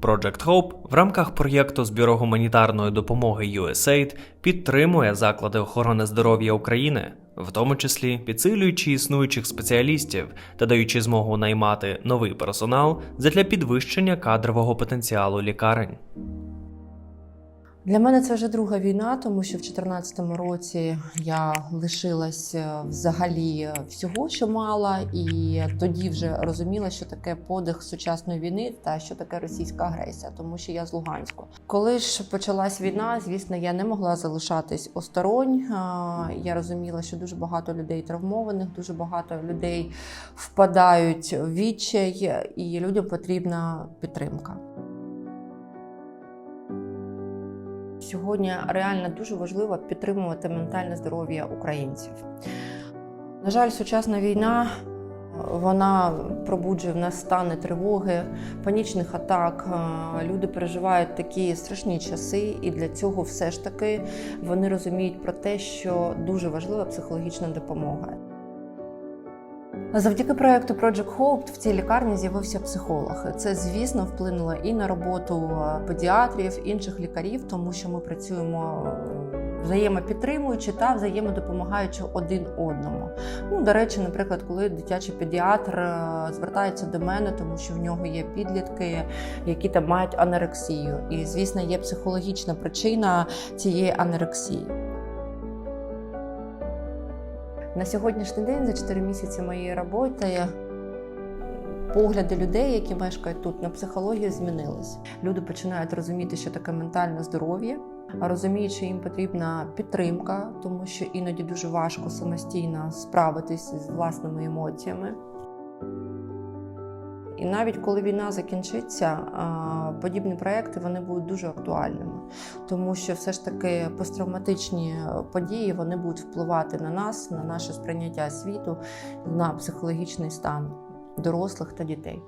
Project Hope в рамках проєкту з бюро гуманітарної допомоги USAID підтримує заклади охорони здоров'я України, в тому числі підсилюючи існуючих спеціалістів та даючи змогу наймати новий персонал задля підвищення кадрового потенціалу лікарень. Для мене це вже друга війна, тому що в 2014 році я лишилась е, взагалі всього, що мала, і тоді вже розуміла, що таке подих сучасної війни та що таке російська агресія, тому що я з Луганську. Коли ж почалась війна, звісно, я не могла залишатись осторонь. Я розуміла, що дуже багато людей травмованих, дуже багато людей впадають в відчай, і людям потрібна підтримка. Сьогодні реально дуже важливо підтримувати ментальне здоров'я українців. На жаль, сучасна війна вона пробуджує в нас стани тривоги, панічних атак. Е, Люди переживають такі страшні часи, і для цього все ж таки вони розуміють про те, що дуже важлива психологічна допомога. Завдяки проекту Project Hope в цій лікарні з'явився психолог. Це, звісно, вплинуло і на роботу педіатрів, інших лікарів, тому що ми працюємо е, взаємопідтримуючи та взаємодопомагаючи один одному. Ну, до речі, наприклад, коли дитячий педіатр е, звертається до мене, тому що в нього є підлітки, які там мають анорексію. І, звісно, є психологічна причина цієї анорексії. На сьогоднішній день, за 4 місяці моєї роботи, погляди людей, які мешкають тут, на психологію змінились. Люди починають розуміти, що таке ментальне здоров'я, розуміють, що їм потрібна підтримка, тому що іноді дуже важко самостійно справитись з власними емоціями. І навіть коли війна закінчиться, подібні проекти вони будуть дуже актуальними, тому що все ж таки посттравматичні події вони будуть впливати на нас, на наше сприйняття світу, на психологічний стан дорослих та дітей.